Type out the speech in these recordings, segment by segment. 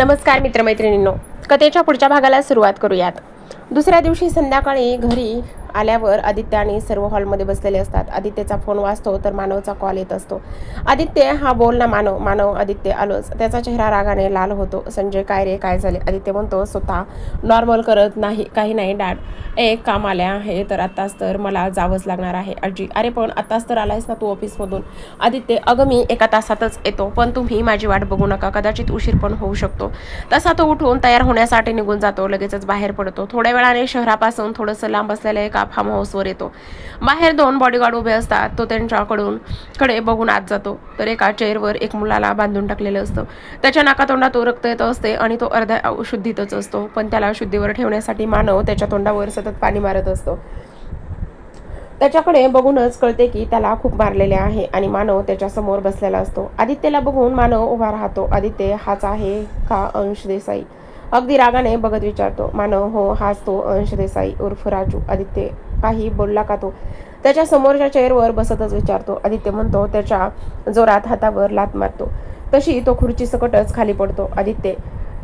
नमस्कार मित्रमैत्रिणींनो कथेच्या पुढच्या भागाला सुरुवात करूयात. दुसऱ्या दिवशी संध्याकाळी घरी आल्यावर आदित्य आणि सर्व हॉलमध्ये बसलेले असतात. आदित्यचा फोन वाचतो तर मानवचा कॉल येत असतो. आदित्य हा बोल ना मानव मानव आदित्य आलोच. त्याचा चेहरा रागाने लाल होतो. संजय काय रे काय झाले? आदित्य म्हणतो स्वतः नॉर्मल करत नाही काही नाही डॅड एक काम आले आहे तर आत्ताच तर मला जावंच लागणार आहे आजी. अरे पण आत्ताच तर आलायस ना तू ऑफिसमधून आदित्य अगं मी एका तासातच येतो पण तुम्ही माझी वाट बघू नका. कदाचित उशीर पण होऊ शकतो. तसा तो उठून तयार होण्यासाठी निघून जातो. लगेचच बाहेर पडतो. थोड्या वेळाने शहरापासून थोडंसं लांब असलेल्या एका फार्म हाऊसवर येतो. बाहेर दोन बॉडीगार्ड उभे असतात. तो त्यांच्याकडून कडे बघून आत जातो. तर एका चेअरवर एक मुलाला बांधून टाकलेलं असतं. त्याच्या नाकातोंडातून रक्त येत असते आणि तो अर्ध्या शुद्धीतच असतो. पण त्याला शुद्धीवर ठेवण्यासाठी मानव त्याच्या तोंडावर सतत पाणी मारत असतो. त्याच्याकडे बघूनच कळते की त्याला खूप मारलेले आहे आणि मानव त्याच्यासमोर बसलेला असतो. आदित्यला बघून मानव उभा राहतो. आदित्य हाच आहे का अंश देसाई? अगदी रागाने बघत विचारतो मानव हो हाच तो अंश देसाई उर्फ राजू आदित्य काही बोलला का तो? त्याच्या समोरच्या चेअरवर बसतच विचारतो आदित्य म्हणतो त्याच्या जोरात हातावर लात मारतो. तशी तो खुर्ची सकटच खाली पडतो. आदित्य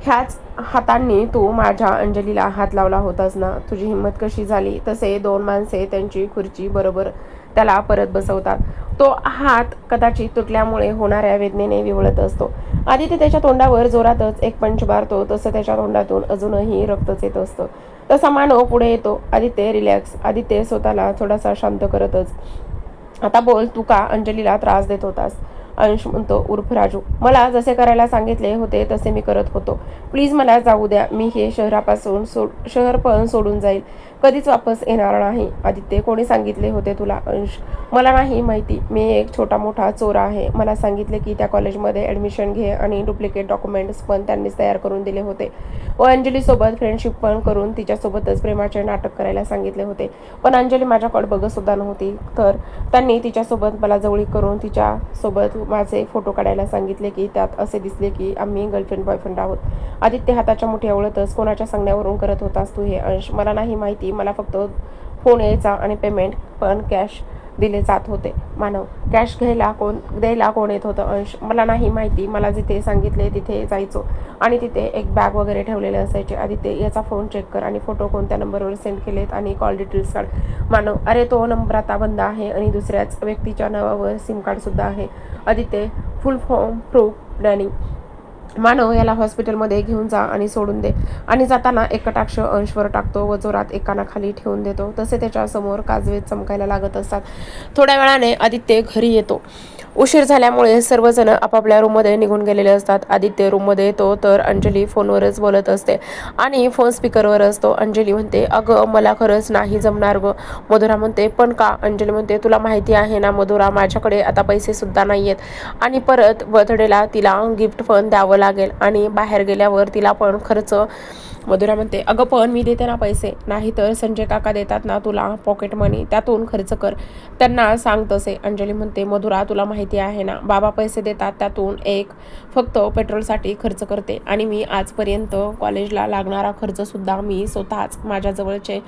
ह्याच हातांनी तू माझ्या अंजलीला हात लावला होतास ना? तुझी हिंमत कशी झाली? तसे दोन माणसे त्यांची खुर्ची बरोबर त्याला परत बसवतात. तो हात कदाचित तुटल्यामुळे होणाऱ्या वेदनेने विवळत असतो. आदित्य त्याच्या तोंडावर जोरातच एक पंच मारतो तसं त्याच्या तोंडातून अजूनही रक्तच येत असतं. तसा मानव पुढे येतो. आदित्य रिलॅक्स आदित्य स्वतःला थोडासा शांत करतच. आता बोल तू का अंजलीला त्रास देत होतास? अंश म्हणतो उर्फ राजू मला जसे करायला सांगितले होते तसे मी करत होतो. प्लीज मला जाऊ द्या. मी हे शहरापासून सोड शहर पण सोडून जाईल. कधीच वापस येणार नाही. आदित्य कोणी सांगितले होते तुला? अंश मला नाही माहिती. मी एक छोटा मोठा चोर आहे. मला सांगितले की त्या कॉलेजमध्ये ॲडमिशन घे आणि डुप्लिकेट डॉक्युमेंट्स पण त्यांनीच तयार करून दिले होते. व अंजलीसोबत फ्रेंडशिप पण करून तिच्यासोबतच प्रेमाचे नाटक करायला सांगितले होते. पण अंजली माझ्याकडे बघतसुद्धा नव्हती. तर त्यांनी तिच्यासोबत मला जवळीक करून तिच्यासोबत माझे फोटो काढायला सांगितले की त्यात असे दिसले की आम्ही गर्लफ्रेंड बॉयफ्रेंड आहोत. आदित्य हाताच्या मोठ्या ओळतच कोणाच्या सांगण्यावरून करत होतास तू हे? अंश मला नाही माहिती. मला फक्त फोन यायचा आणि पेमेंट पण कॅश दिले जात होते. मानव कॅश घ्यायला कोण द्यायला कोण येत होतं? अंश मला नाही माहिती. मला जिथे सांगितले तिथे जायचो. आणि तिथे एक बॅग वगैरे ठेवलेले असायचे. आदित्य याचा फोन चेक कर आणि फोटो कोणत्या नंबरवर सेंड केलेत आणि कॉल डिटेल्स काढ. मानव अरे तो नंबर आता बंद आहे आणि दुसऱ्याच व्यक्तीच्या नावावर सिम कार्डसुद्धा आहे. Aditya full form proof planning Manav याला हॉस्पिटलमध्ये घेऊन जा आणि सोडून दे. आणि जाताना एक कटाक्ष अंशवर टाकतो व जोरात एक कानाखाली ठेवून देतो. तसे त्याच्यासमोर काजवे चमकायला लागत असतात. थोड्या वेळाने आदित्य घरी येतो. उशीर झाल्यामुळे सर्वजण आपापल्या रूममध्ये निघून गेलेले असतात. आदित्य रूममध्ये येतो तर अंजली फोनवरच बोलत असते. आणि फोन स्पीकरवर असतो. अंजली म्हणते अगं मला खरंच नाही जमणार गं. मधुरा म्हणते पण का? अंजली म्हणते तुला माहिती आहे ना मधुरा माझ्याकडे आता पैसे सुद्धा नाही आहेत आणि परत बर्थडेला तिला गिफ्ट पण द्यावं लागेल. आणि बाहेर गेल्यावर तिला पण खर्च मधुरा म्हणते अगं पण मी देते ना पैसे नाही तर संजय काका देतात ना तुला पॉकेट मनी त्यातून खर्च कर. त्यांना सांग तसे. अंजली म्हणते मधुरा तुला माहिती आहे ना बाबा पैसे देतात त्यातून एक फक्त पेट्रोलसाठी खर्च करते आणि मी आजपर्यंत कॉलेजला लागणारा खर्चसुद्धा मी स्वतःच माझ्याजवळचे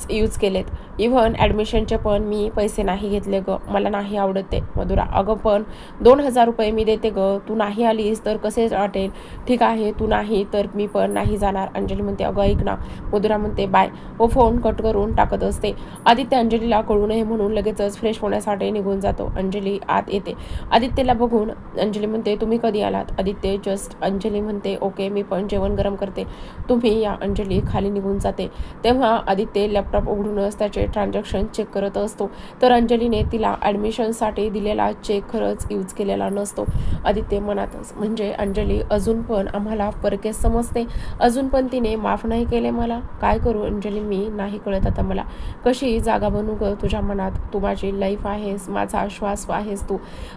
जवळचे यूज केलेत. इव्हन ॲडमिशनचे पण मी पैसे नाही घेतले ग. मला नाही आवडत ते मधुरा. अगं पण दोन हजार रुपये मी देते ग. तू नाही आलीस तर कसे वाटेल? ठीक आहे तू नाही तर मी पण नाही जाणार. अंजली म्हणते अगं ऐक ना. मधुरा म्हणते बाय. व फोन कट करून टाकत असते. आदित्य अंजलीला कळू नये म्हणून लगेचच फ्रेश होण्यासाठी निघून जातो. अंजली आत येते. आदित्यला बघून अंजली म्हणते तुम्ही कधी आलात? आदित्य जस्ट. अंजली म्हणते ओके मी पण जेवण गरम करते. तुम्ही या. अंजली खाली निघून जाते. तेव्हा आदित्य लॅपटॉप उघडूनच त्याचे ट्रान्झॅक्शन चेक करत असतो. तर अंजलीने तिला ॲडमिशनसाठी दिलेला चेक खरंच यूज केलेला नसतो. आदित्य मनातच म्हणजे अंजली अजून पण आम्हाला परकेस समजते. अजून पण तिने माफ नाही केले मला. काय करू अंजली मी नाही कळत आता मला. कशी जागा बनू ग तुझ्या मनात? तू माझी लाईफ आहेस माझा श्वास आहेस तू.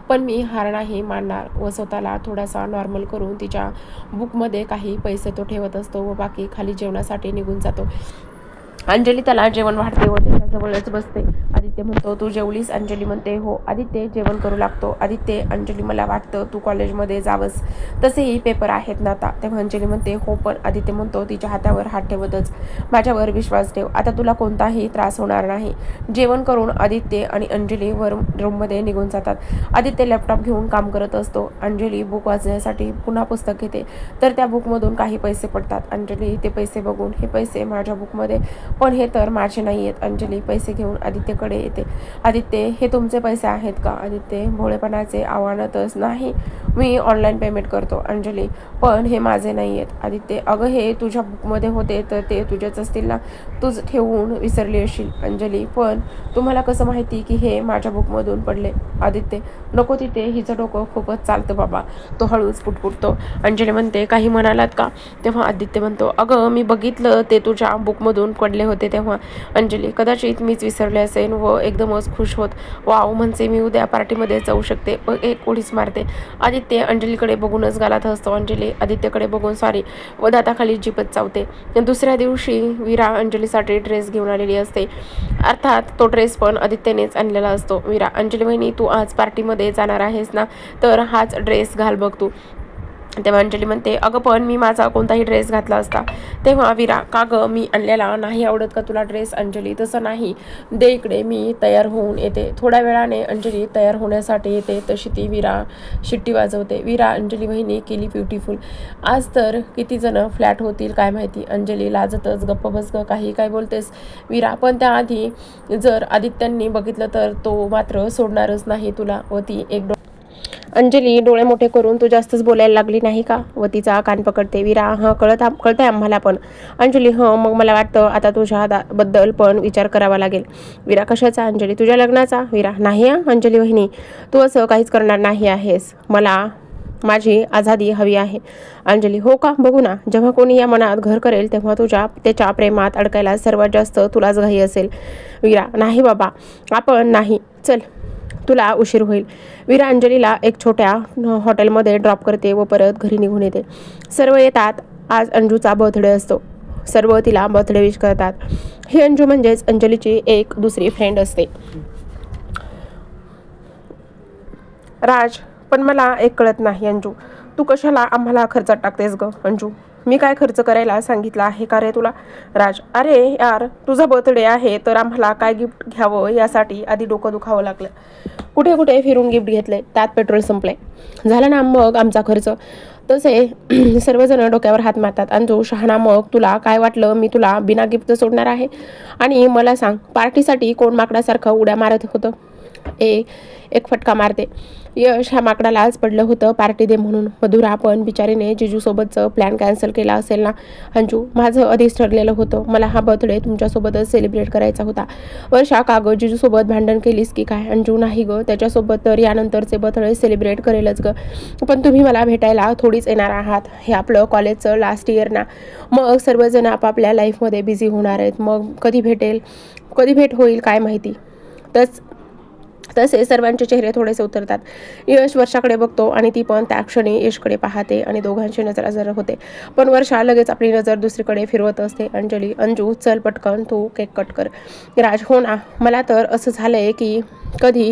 पण मी हार नाही मानणार. व स्वतःला थोडासा नॉर्मल करून तिच्या बुकमध्ये काही पैसे तो ठेवत असतो व बाकी खाली जेवणासाठी निघून जातो. अंजली त्याला जेवण वाढते व त्याच्याजवळच बसते. आदित्य म्हणतो तू जेवलीस? अंजली म्हणते हो. आदित्य जेवण करू लागतो. आदित्य अंजली मला वाटतं तू कॉलेजमध्ये जावंस. तसेही पेपर आहेत ना आता. तेव्हा अंजली म्हणते हो पण आदित्य म्हणतो तिच्या हातावर हात ठेवतच. माझ्यावर विश्वास ठेव. आता तुला कोणताही त्रास होणार नाही. जेवण करून आदित्य आणि अंजली वर रूममध्ये निघून जातात. आदित्य लॅपटॉप घेऊन काम करत असतो. अंजली बुक वाचण्यासाठी पुन्हा पुस्तक घेते. तर त्या बुकमधून काही पैसे पडतात. अंजली ते पैसे बघून हे पैसे माझ्या बुकमध्ये पण हे तर माझे नाही आहेत. अंजली पैसे घेऊन आदित्यकडे येते. आदित्य हे तुमचे पैसे आहेत का? आदित्य भोळेपणाचे आव्हानातच नाही. मी ऑनलाईन पेमेंट करतो अंजली. पण हे माझे नाही आहेत. आदित्य अगं हे तुझ्या बुकमध्ये होते तर ते तुझेच असतील ना? तूच ठेवून विसरली असशील अंजली. पण तुम्हाला कसं माहिती की हे माझ्या बुकमधून पडले? आदित्य नको तिथे. हिचं डोकं खूपच चालतं बाबा. तो हळूच पुटपुटतो. अंजली म्हणते काही म्हणालात का? तेव्हा आदित्य म्हणतो अगं मी बघितलं ते तुझ्या बुकमधून पडले होते तेव्हा. अंजली कदाचित मीच विसरले असेन व एकदमच खुश होत. वाव म्हणजे मी उद्या पार्टीमध्ये जाऊ शकते. व एक उडीच मारते. आदित्य अंजलीकडे बघूनच गालात असतो अंजली आदित्यकडे बघून सॉरी व दाताखाली जीपत चावते. दुसऱ्या दिवशी वीरा अंजलीसाठी ड्रेस घेऊन आलेली असते. अर्थात तो ड्रेस पण आदित्यनेच आणलेला असतो. वीरा अंजली वहिनी तू आज पार्टीमध्ये जाणार आहेस ना? तर हाच ड्रेस घाल बघ तू. तेव्हा अंजली म्हणते अगं पण मी माझा कोणताही ड्रेस घातला असता. तेव्हा विरा का गं मी आणलेला नाही आवडत का तुला ड्रेस अंजली? तसं नाही. दे इकडे मी तयार होऊन येते. थोड्या वेळाने अंजली तयार होण्यासाठी येते. तशी ती विरा शिट्टी वाजवते. विरा अंजली बहिणी केली ब्युटिफुल आज तर किती जण फ्लॅट होतील काय माहिती? अंजली लाजतच गप्प बस काही काय बोलतेस? विरा पण त्याआधी जर आदित्यांनी बघितलं तर तो मात्र सोडणारच नाही तुला. व ती एक डो अंजली डोळे मोठे करून तू जास्तच बोलायला लागली नाही का? व तिचा कान पकडते. विरा हां कळत कळतंय आम्हाला पण. अंजली हं मग मला वाटतं आता तुझ्या बद्दल पण विचार करावा लागेल. विरा कशाचा? अंजली तुझ्या लग्नाचा? विरा नाही अंजली वहिनी तू असं काहीच करणार नाही आहेस. मला माझी आझादी हवी आहे. अंजली हो का? बघू ना. जेव्हा कोणी या मनात घर करेल तेव्हा तुझ्या त्याच्या प्रेमात अडकायला सर्वात जास्त तुलाच घाई असेल. विरा नाही बाबा. आपण नाही. चल. तुला उशीर होईल. वीरा अंजलीला एक छोट्या हॉटेलमध्ये ड्रॉप करते व परत घरी निघून येते. सर्व येतात. आज अंजूचा बर्थडे असतो. सर्व तिला बर्थडे विश करतात. ही अंजू म्हणजेच अंजलीची एक दुसरी फ्रेंड असते. राज पण मला एक कळत नाही अंजू. तू कशाला आम्हाला खर्चात टाकतेस ग अंजू? मी काय खर्च करायला सांगितलं आहे का रे तुला? राज अरे यार तुझा बर्थडे आहे तर आम्हाला काय गिफ्ट घ्यावं यासाठी आधी डोकं दुखावं लागलं. कुठे कुठे फिरून गिफ्ट घेतले? त्यात पेट्रोल संपले. झालं ना मग आमचा खर्च? तसे सर्वजण डोक्यावर हात मारतात. आणि जो शहाणा मग तुला काय वाटलं? मी तुला बिना गिफ्ट सोडणार आहे? आणि मला सांग पार्टीसाठी कोण माकडासारखं उड्या मारत होतं? ए एक फटका मारते. यश ह्या माकडाला आज पडलं होतं. पार्टी दे म्हणून. मधुरा पण बिचारीने जिजूसोबतचं प्लॅन कॅन्सल केला असेल ना? अंजू माझं आधीच ठरलेलं होतं. मला हा बर्थडे तुमच्यासोबतच सेलिब्रेट करायचा होता. वर्षा का गं? जिजूसोबत भांडण केलीस की काय? अंजू नाही गं. त्याच्यासोबत तर यानंतरचे बर्थडे सेलिब्रेट करेलच गं. पण तुम्ही मला भेटायला थोडीच येणार आहात. हे आपलं कॉलेजचं लास्ट इयर ना? मग सर्वजण आपापल्या लाईफमध्ये बिझी होणार आहेत. मग कधी भेटेल? कधी भेट होईल? काय माहिती? तस तसे सर्वांचे चेहरे थोडेसे उतरतात. यश वर्षाकडे बघतो आणि ती पण त्या क्षणी यशकडे पाहते आणि दोघांची नजर अजर होते. पण वर्षा लगेच आपली नजर दुसरीकडे फिरवत असते. अंजली अंजू चल पटकन तू केक कट कर. राज हो ना मला तर असं झालंय की कधी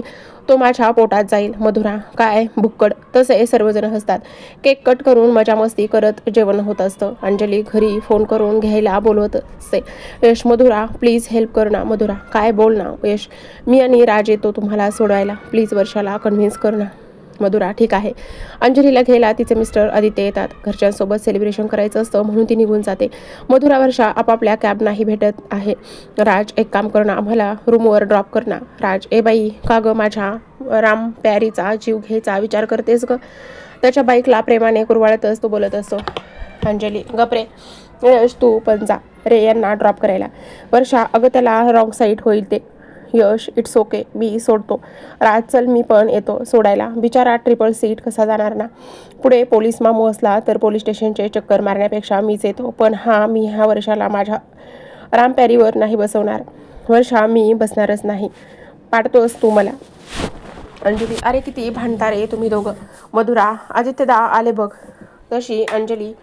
तो माझ्या पोटात जाईल. मधुरा काय? भुक्कड. तसे सर्वजण हसतात. केक कट करून मजा मस्ती करत जेवण होत असतं. अंजली घरी फोन करून घ्यायला बोलवत असते. यश मधुरा प्लीज हेल्प कर ना. मधुरा काय? बोल ना. यश मी आणि राज येतो तुम्हाला सोडवायला. प्लीज वर्षाला कन्व्हिन्स कर ना. मधुरा ठीक आहे. अंजलीला घ्यायला तिचे मिस्टर आदित्य येतात. घरच्यांसोबत सेलिब्रेशन करायचं असतं म्हणून ती निघून जाते. मधुरा वर्षा आपापल्या कॅबनाही भेटत आहे. राज एक काम करणं आम्हाला रूमवर ड्रॉप करणं राज ए बाई का गं माझ्या राम प्यारीचा जीव घ्यायचा विचार करतेस ग? त्याच्या बाईकला प्रेमाने कुरवाळतच तो बोलत असतो. अंजली गपरे यश तू पण जा रे यांना ड्रॉप करायला. वर्षा अगं त्याला रॉंग साईड होईल ते. यश इट्स ओके मी सोडतो. राज चल मी पण येतो सोडायला. बिचारा ट्रिपल सीट कसा जाणार ना? पुढे पोलीस मामू असला तर पोलीस स्टेशनचे चक्कर मारण्यापेक्षा मीच येतो. पण हा मी ह्या वर्षाला माझ्या रामपॅरीवर नाही बसवणार. वर्षा मी बसणारच नाही. पाडतोस तू मला. अंजली अरे किती भांडता रे तुम्ही दोघं. मधुरा आदित्यदा आले बघ. तशी अंजली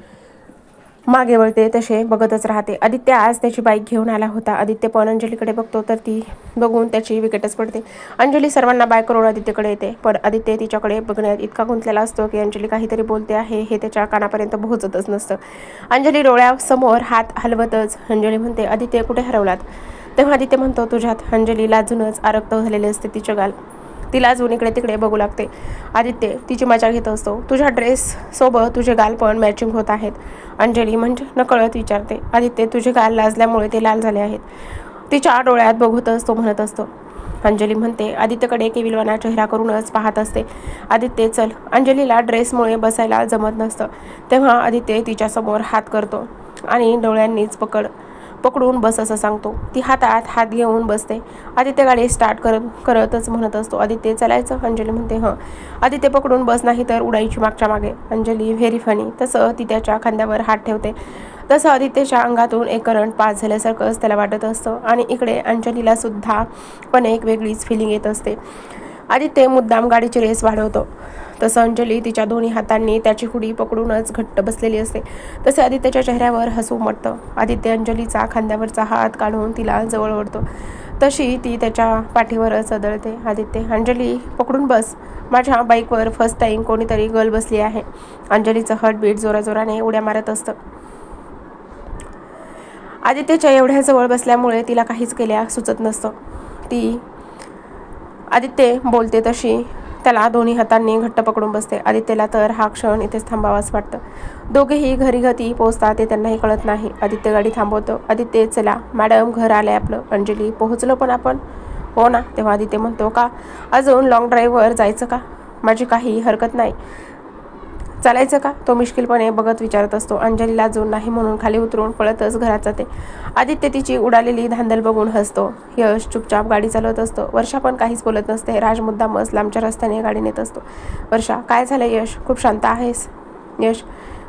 मागे वळते तसे बघतच राहते. आदित्य आज त्याची बाईक घेऊन आला होता. आदित्य पण अंजलीकडे बघतो तर ती बघून त्याची विकेटच पडते. अंजली सर्वांना बाय करून आदित्यकडे येते. पण आदित्य तिच्याकडे बघण्यात इतका गुंतलेला असतो की अंजली काहीतरी बोलते आहे हे त्याच्या कानापर्यंत पोहोचतच नसतं. अंजली डोळ्यासमोर हात हलवतच अंजली म्हणते आदित्य कुठे हरवलात? तेव्हा आदित्य म्हणतो तुझ्यात अंजली लाजूनच आरक्त झालेले असते तिच्या गाल तिला अजून इकडे तिकडे बघू लागते. आदित्य तिची मजा घेत असतो. तुझ्या ड्रेससोबत तुझे गाल पण मॅचिंग होत आहेत. अंजली म्हणजे नकळत विचारते. आदित्य तुझे गाल लाजल्यामुळे ते लाल झाले आहेत. तिच्या डोळ्यात बघत असतो म्हणत असतो. अंजली म्हणते आदित्यकडे केविलवाना चेहरा करूनच पाहत असते. आदित्य चल. अंजलीला ड्रेसमुळे बसायला जमत नसतं. तेव्हा आदित्य तिच्यासमोर हात करतो आणि डोळ्यांनीच पकड पकडून बस असं सांगतो. ती हातात हात घेऊन बसते. आदित्य गाडी स्टार्ट करत करतच म्हणत असतो आदित्य चालायचं? अंजली म्हणते हं. आदित्य पकडून बस नाही तर उडायची मागच्या मागे. अंजली व्हेरी फनी तसं ती त्याच्या खांद्यावर हात ठेवते. तसं आदित्यच्या अंगातून एक करंट पास झाल्यासारखंच त्याला वाटत असतं आणि इकडे अंजलीला सुद्धा पण एक वेगळीच फिलिंग येत असते. आदित्य मुद्दाम गाडीची रेस वाढवतो. तसं अंजली तिच्या दोन्ही हातांनी त्याची हुडी पकडूनच घट्ट बसलेली असते. तसे आदित्यच्या चेहऱ्यावर हसू उमटतं आदित्य अंजलीचा खांद्यावरचा हात काढून तिला जवळ ओढतो. तशी ती त्याच्या पाठीवरच सदळते. आदित्य अंजली पकडून बस. माझ्या बाईकवर फर्स्ट टाईम कोणीतरी गर्ल बसली आहे. अंजलीचं हर्टबीट जोराजोराने उड्या मारत असतं. आदित्यच्या एवढ्या जवळ बसल्यामुळे तिला काहीच केल्या सुचत नसतं. ती आदित्य बोलते तशी. त्याला दोन्ही हातांनी घट्ट पकडून बसते. आदित्यला तर हा क्षण इथेच थांबावाच वाटतं. दोघेही घरी गती पोहोचतात ते त्यांनाही कळत नाही. आदित्य गाडी थांबवतो. आदित्य चला मॅडम घर आलंय आपलं. अंजली पोहोचलो पण आपण? हो ना तेव्हा आदित्य म्हणतो का? अजून लॉंग ड्राईव्हवर जायचं का? माझी काही हरकत नाही. चालायचं का? तो मिश्किलपणे बघत विचारत असतो. अंजलीला अजून नाही म्हणून खाली उतरून पळतच घरात जाते. आदित्य तिची उडालेली धांदल बघून हसतो. यश चुपचाप गाडी चालवत असतो. वर्षा पण काहीच बोलत नसते. राज मुद्दामच लांबच्या रस्त्याने गाडी नेत असतो. वर्षा काय झालं यश? खूप शांत आहेस? यश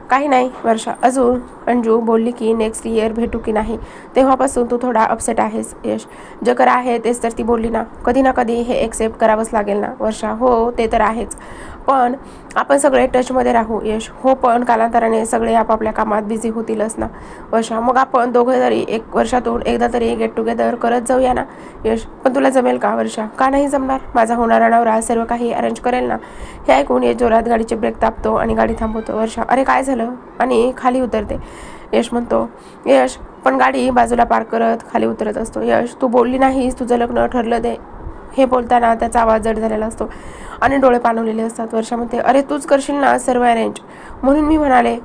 काही नाही वर्षा. अजून अंजू बोलली की नेक्स्ट इयर भेटू की नाही? तेव्हापासून तू थोडा अपसेट आहेस यश. जे कर आहे तेच तर ती बोलली ना. कधी ना कधी हे एक्सेप्ट करावंच लागेल ना वर्षा. हो ते तर आहेच. पण आपण सगळे टचमध्ये राहू यश. हो पण कालांतराने सगळे आपापल्या कामात बिझी होतीलच ना वर्षा. मग आपण दोघं तरी एक वर्षातून एकदा तरी गेट टुगेदर करत जाऊया ना यश. पण तुला जमेल का वर्षा? का नाही जमणार? माझा होणारा नवरा सर्व काही अरेंज करेल ना? हे ऐकून यश जोरात गाडीचे ब्रेक तापतो आणि गाडी थांबवतो. वर्षा अरे काय झालं? आणि खाली उतरते. यश म्हणतो. यश पण गाडी बाजूला पार्क करत खाली उतरत असतो. यश तू बोलली नाहीस तुझं लग्न ठरलं दे. हे बोलताना त्याचा आवाज जड झालेला असतो. आणि डोळे पाणवलेले असतात वर्षामध्ये. अरे तूच करशील ना सर्व अरेंज म्हणून मी म्हणाले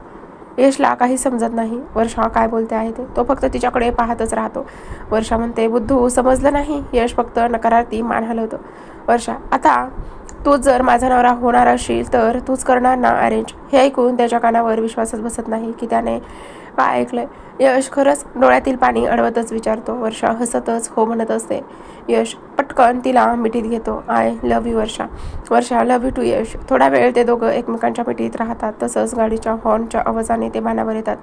यशला काही समजत नाही. वर्षा काय बोलते आहे ते? तो फक्त तिच्याकडे पाहतच राहतो. वर्षा म्हणते बुद्धू समजलं नाही. यश फक्त नकारार्थी मान हलवतो. वर्षा आता तूच जर माझा नवरा होणार असशील तर तूच करणार ना अरेंज हे ऐकून त्याच्या कानावर विश्वासच बसत नाही की त्याने काय ऐकलंय. यश खरंच डोळ्यातील पाणी अडवतच विचारतो. वर्षा हसतच हो म्हणत असते. यश पटकन तिला मिठीत घेतो. I love you Varsha. Varsha love you too Yash. थोडा वेळ ते दोघं एकमेकांच्या मिठीत राहतात. तसंच गाडीच्या हॉर्नच्या आवाजाने ते भानावर येतात.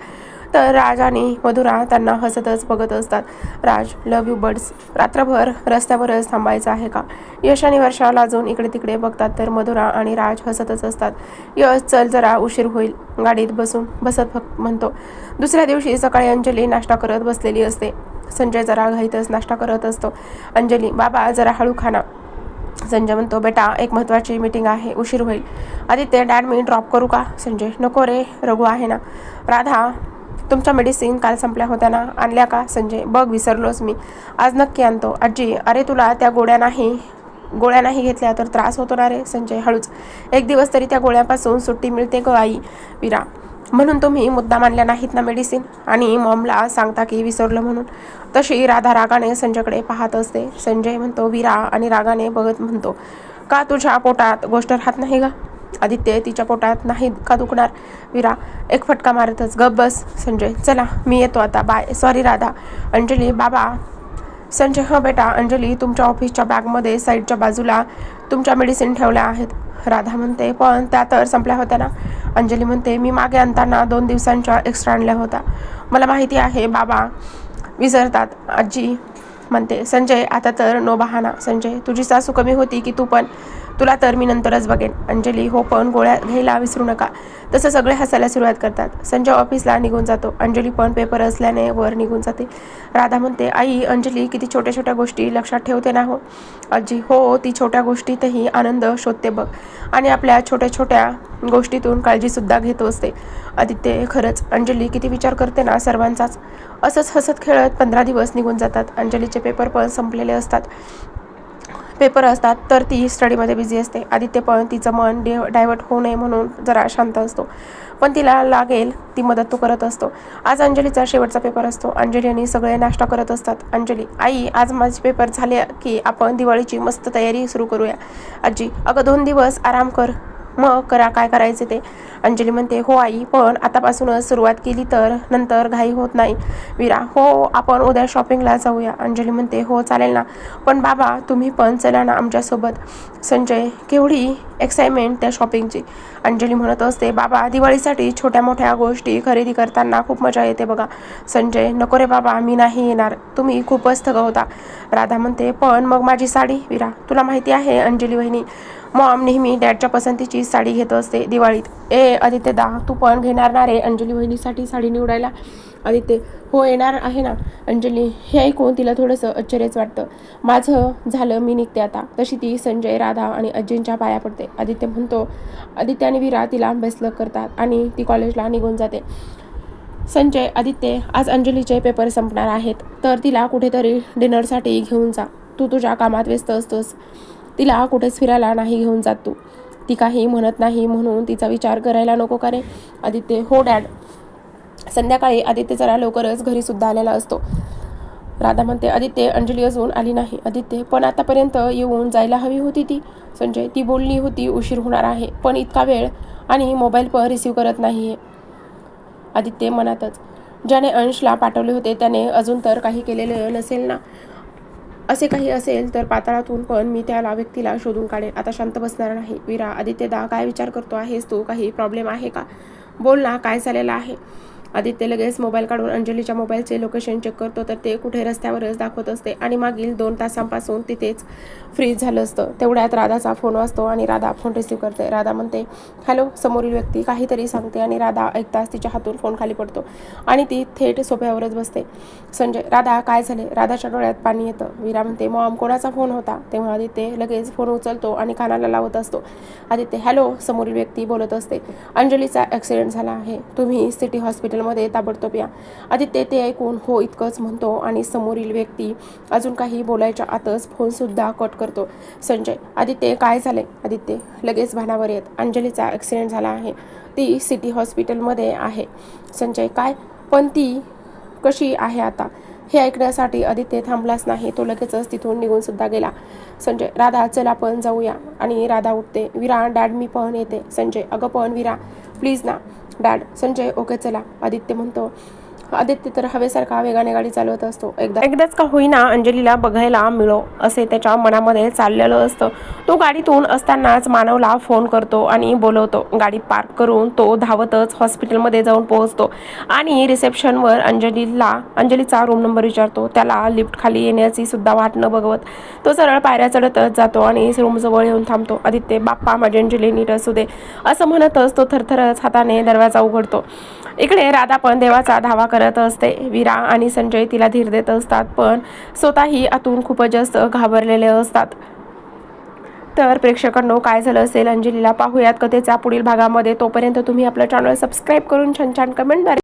तर राज आणि मधुरा त्यांना हसतच बघत असतात. राज लव्ह यू बर्ड्स रात्रभर रस्त्यावरच थांबायचं आहे का? यश आणि वर्षा लाजून इकडे तिकडे बघतात तर मधुरा आणि राज हसतच असतात. यश चल जरा उशीर होईल. गाडीत बसून बसत फक्त म्हणतो दुसऱ्या दिवशी सकाळी अंजली नाश्ता करत बसलेली असते. संजय जरा घाईतच नाश्ता करत असतो. अंजली बाबा जरा हळू खाना संजय म्हणतो बेटा एक महत्त्वाची मीटिंग आहे उशीर होईल. आदित्य डॅड मी ड्रॉप करू का? संजय नको रे रघु आहे ना. राधा तुमच्या मेडिसिन काल संपल्या होत्या ना? आणल्या का? संजय बघ विसरलोच मी. आज नक्की आणतो. आजी अरे तुला त्या गोळ्या नाही गोळ्या नाही घेतल्या तर त्रास होतो ना रे? संजय हळूच. एक दिवस तरी त्या गोळ्यापासून सुट्टी मिळते ग आई. विरा म्हणून तुम्ही मुद्दा मानल्या नाहीत ना मेडिसिन आणि मॉमला सांगता की विसरलं म्हणून. तशी राधा रागाने संजयकडे पाहत असते. संजय म्हणतो विरा आणि रागाने बघत म्हणतो का तुझ्या पोटात गोष्ट राहत नाही का आदित्य तिच्या पोटात नाही का दुखणार? विरा एक फटका मारतच गप बस संजय चला मी येतो आता बाय सॉरी राधा. अंजली बाबा संजय हां बेटा अंजली तुमच्या ऑफिसच्या बॅगमध्ये साईडच्या बाजूला तुमच्या मेडिसिन ठेवल्या आहेत. राधा म्हणते पण त्या तर संपल्या होत्या ना. अंजली म्हणते मी मागे आणताना दोन दिवसांच्या एक्स्ट्रा आणल्या होत्या. मला माहिती आहे बाबा विसरतात. आजी म्हणते संजय आता तर नो बहाना. संजय तुझी सासू कमी होती की तू पण तुला तर मी नंतरच बघेन. अंजली हो पण गोळ्या घ्यायला विसरू नका. तसं सगळे हसायला सुरुवात करतात. संजय ऑफिसला निघून जातो. अंजली पण पेपर असल्याने वर निघून जाते. राधा म्हणते आई अंजली किती छोट्या छोट्या गोष्टी लक्षात ठेवते ना हो? आजी हो ती छोट्या गोष्टीतही आनंद शोधते बघ. आणि आपल्या छोट्या छोट्या गोष्टीतून काळजीसुद्धा घेत असते आदित्य खरंच अंजली किती विचार करते ना सर्वांचाच. असंच हसत खेळत पंधरा दिवस निघून जातात. अंजलीचे पेपर पण संपलेले असतात. पेपर असतात तर ती स्टडीमध्ये बिझी असते. आदित्य पण तिचं मन डि डायवर्ट होऊ नये म्हणून जरा शांत असतो. पण तिला लागेल ती मदत तो करत असतो. आज अंजलीचा शेवटचा पेपर असतो. अंजली आणि सगळे नाश्ता करत असतात. अंजली आई आज माझे पेपर झाले की आपण दिवाळीची मस्त तयारी सुरू करूया. आजी अगं दोन दिवस आराम कर. मग करा काय करायचे ते? अंजली म्हणते हो आई पण आतापासूनच सुरुवात केली तर नंतर घाई होत नाही. विरा हो आपण उद्या शॉपिंगला जाऊया. अंजली म्हणते हो चालेल ना. पण बाबा तुम्ही पण चला ना आमच्यासोबत. संजय केवढी एक्साइटमेंट त्या शॉपिंगची अंजली म्हणत असते बाबा दिवाळीसाठी छोट्या मोठ्या गोष्टी खरेदी करताना खूप मजा येते बघा. संजय नको रे बाबा मी नाही येणार. तुम्ही खूपच थग होता राधा म्हणते पण मग माझी साडी विरा तुला माहिती आहे अंजली वहिनी मॉम नेहमी डॅडच्या पसंतीची साडी घेत असते. दिवाळीत. ए आदित्य दा तू पण घेणार ना रे? अंजली वहिनीसाठी साडी निवडायला. आदित्य हो येणार आहे ना? अंजली हे ऐकून तिला थोडंसं आश्चर्यच वाटतं. माझं झालं मी निघते आता. तशी ती संजय राधा आणि अज्जींच्या पाया पडते. आदित्य म्हणतो आदित्य आणि विरा तिला बेस्ट करतात आणि ती कॉलेजला निघून जाते. संजय आदित्य आज अंजलीचे पेपर संपणार आहेत. तर तिला कुठेतरी डिनरसाठी घेऊन जा. तू तुझ्या कामात व्यस्त असतोस. तिला कुठेच फिरायला नाही घेऊन जात तू. ती काही म्हणत नाही म्हणून तिचा विचार करायला नको का रे आदित्य हो डॅड. संध्याकाळी आदित्य जरा लवकरच घरी सुद्धा आलेला असतो. राधा म्हणते आदित्य अंजली अजून आली नाही. आदित्य पण आतापर्यंत येऊन जायला हवी होती ती. संजय ती बोलली होती उशीर होणार आहे. पण इतका वेळ आणि मोबाईल पण रिसीव करत नाही आहे आदित्य मनातच ज्याने अंशला पाठवले होते त्याने अजून तर काही केलेलं नसेल ना. असे काही असेल तर पाताळातून पण मी त्याला व्यक्तीला शोधून काढेन. आता शांत बसणार नाही. विरा आदित्यदा काय विचार करतो आहेस? तू काही प्रॉब्लेम आहे का? बोल ना काय झालेलं आहे? आदित्य लगेच मोबाईल काढून अंजलीच्या मोबाईलचे लोकेशन चेक करतो तर ते कुठे रस्त्यावरच दाखवत असते. आणि मागील दोन तासांपासून तिथेच फ्रीज झालं असतं. तेवढ्यात राधाचा फोन वाजतो आणि राधा फोन रिसीव्ह करते. राधा म्हणते हॅलो समोरील व्यक्ती काहीतरी सांगते आणि राधा ऐकताच तिच्या हातून फोन खाली पडतो. आणि ती थेट सोफ्यावरच बसते. संजय राधा काय झाले? राधाच्या डोळ्यात पाणी येतं. वीरा म्हणते मॉम कोणाचा फोन होता? तेव्हा आदित्य लगेच फोन उचलतो आणि कानाला लावत असतो. आदित्य हॅलो समोरील व्यक्ती बोलत असते अंजलीचा ॲक्सिडेंट झाला आहे. तुम्ही सिटी हॉस्पिटल हॉस्पिटलमध्ये ताबडतोब या. आदित्य ते ऐकून हो इतकंच म्हणतो आणि समोरील व्यक्ती अजून काही बोलायच्या आतच फोनसुद्धा कट करतो. संजय आदित्य काय झाले आदित्य लगेच भानावर येत. अंजलीचा ॲक्सिडेंट झाला आहे. ती सिटी हॉस्पिटलमध्ये आहे. संजय काय? पण ती कशी आहे आता? हे ऐकण्यासाठी आदित्य थांबलाच नाही. तो लगेचच तिथून निघून सुद्धा गेला. संजय राधा चल आपण जाऊया. आणि राधा उठते. विरा डॅड मी पण येते. संजय अगं पण विरा प्लीज ना. डॅड संजय ओके चला. आदित्य म्हणतो आदित्य तर हवेसारखा वेगाने गाडी चालवत असतो. एकदा एकदाच का होईना अंजलीला बघायला मिळो असे त्याच्या मनामध्ये चाललेलं असतं. तो गाडीतून असतानाच मानवला फोन करतो आणि बोलवतो. गाडी पार्क करून तो धावतच हॉस्पिटलमध्ये जाऊन पोहोचतो आणि रिसेप्शनवर अंजलीला अंजलीचा रूम नंबर विचारतो. त्याला लिफ्ट खाली येण्याची सुद्धा वाट न बघवत. तो सरळ पायऱ्या चढतच जातो आणि रूमजवळ येऊन थांबतो. आदित्य बाप्पा माझी अंजली नीट असू दे. असं म्हणतच तो थरथरच हाताने दरवाजा उघडतो. इकडे राधा पण देवाचा धावा करत असते. विरा आणि संजय तिला धीर देत असतात पण स्वतःही आतून खूपच जास्त घाबरलेले असतात. तर प्रेक्षकांनो काय झालं असेल? अंजलीला पाहूयात कथेच्या पुढील भागामध्ये. तोपर्यंत तुम्ही आपलं चॅनल सबस्क्राईब करून छान छान कमेंटद्वारे